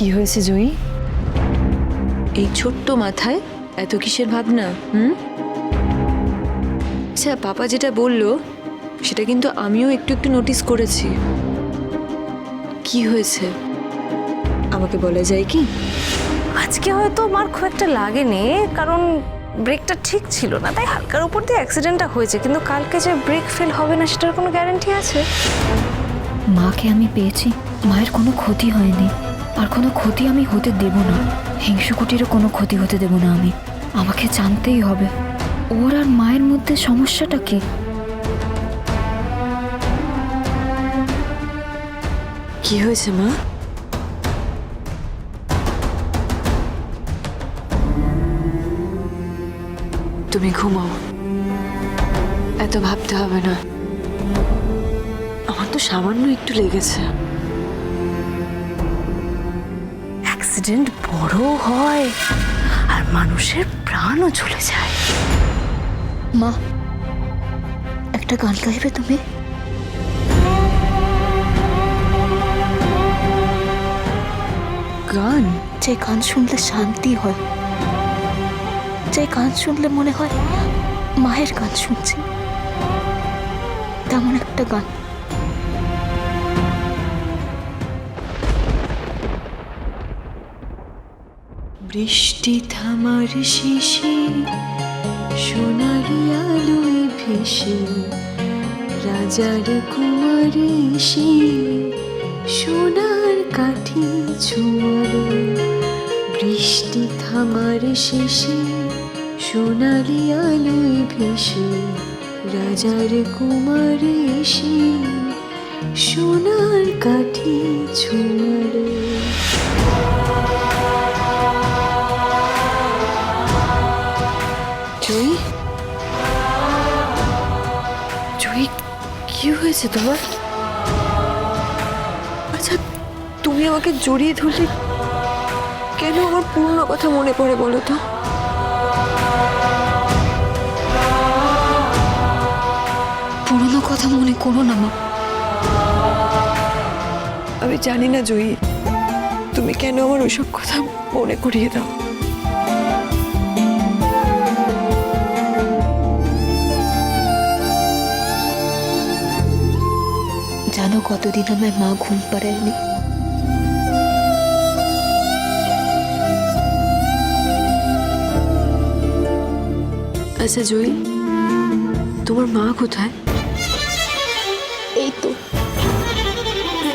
কি হয়েছে জয়ী? এই ছোট্ট মাথায় এত কিসের ভাবনা হুম? আচ্ছা পাপা যেটা বলল সেটা কিন্তু আমিও একটু একটু নোটিস করেছি। কি হয়েছে? আমাকে বলা যায় কি? আজকে হয়তো আমার খুব একটা লাগেনি কারণ ব্রেকটা ঠিক ছিল না। তাই হালকার উপর দিয়ে অ্যাক্সিডেন্টটা হয়েছে কিন্তু কালকে যে ব্রেক ফেল হবে না সেটার কোনো গ্যারান্টি আছে? মাকে আমি পেয়েছি মায়ের কোনো ক্ষতি হয়নি। আর কোনো ক্ষতি আমি হতে দেব না। হিংসুকুটিরও কোনো ক্ষতি হতে দেব না আমি। আমাকে জানতেই হবে। ওর আর মায়ের মধ্যে সমস্যাটা কি? কি হয়েছে, মা? তুমি ঘুমাও। এত ভাবতে হবে না। আমার তো সামান্য একটু লেগেছে। অ্যাক্সিডেন্ট বড় হয় আর মানুষের প্রাণও চলে যায়। মা একটা গান গাইবে তুমি? গান? যে গান শুনলে শান্তি হয় যে গান শুনলে মনে হয় মায়ের গান শুনছি তেমন একটা গান। বৃষ্টি থামার শিশি, সোনালি আলোয় ভেসে রাজার কুমারী সে সোনার কাঠি ঝুমালো। বৃষ্টি থামার শেষে সোনালি আলোয় ভেসে রাজার কুমারী সে সোনার কাঠি ঝুমালো। জয়ী জয়ী কি হয়েছে তোমার? আচ্ছা তুমি আমাকে জড়িয়ে ধরলে কেন আমার পুরনো কথা মনে পড়ে বলো তো? পুরনো কথা মনে করো না মা। আমি জানি না জয়ী তুমি কেন আমার ওইসব কথা মনে করিয়ে দাও? জানো কতদিন আমায় মা ঘুম পাড়ায়নি? আচ্ছা জয়ী তোমার মা কোথায়? এই তো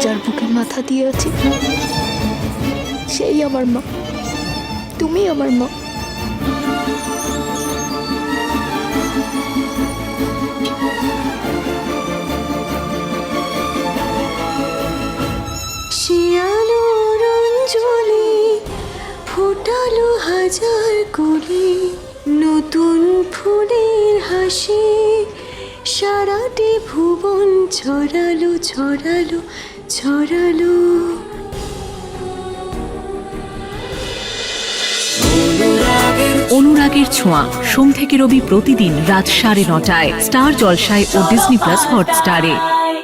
যার বুকে মাথা দিয়ে আছি। সেই আমার মা তুমি আমার মা। শিয়ালো রঞ্জলি ফোটালো হাজার কলি। নতুন ফুলের হাসি, সারাটি ভুবন ছড়ালো ছড়ালো ছড়ালো। অনুরাগের ছোঁয়া, সোম থেকে রবি প্রতিদিন রাত সাড়ে নটায়, স্টার জলসায় ও ডিসনি প্লাস হটস্টারে।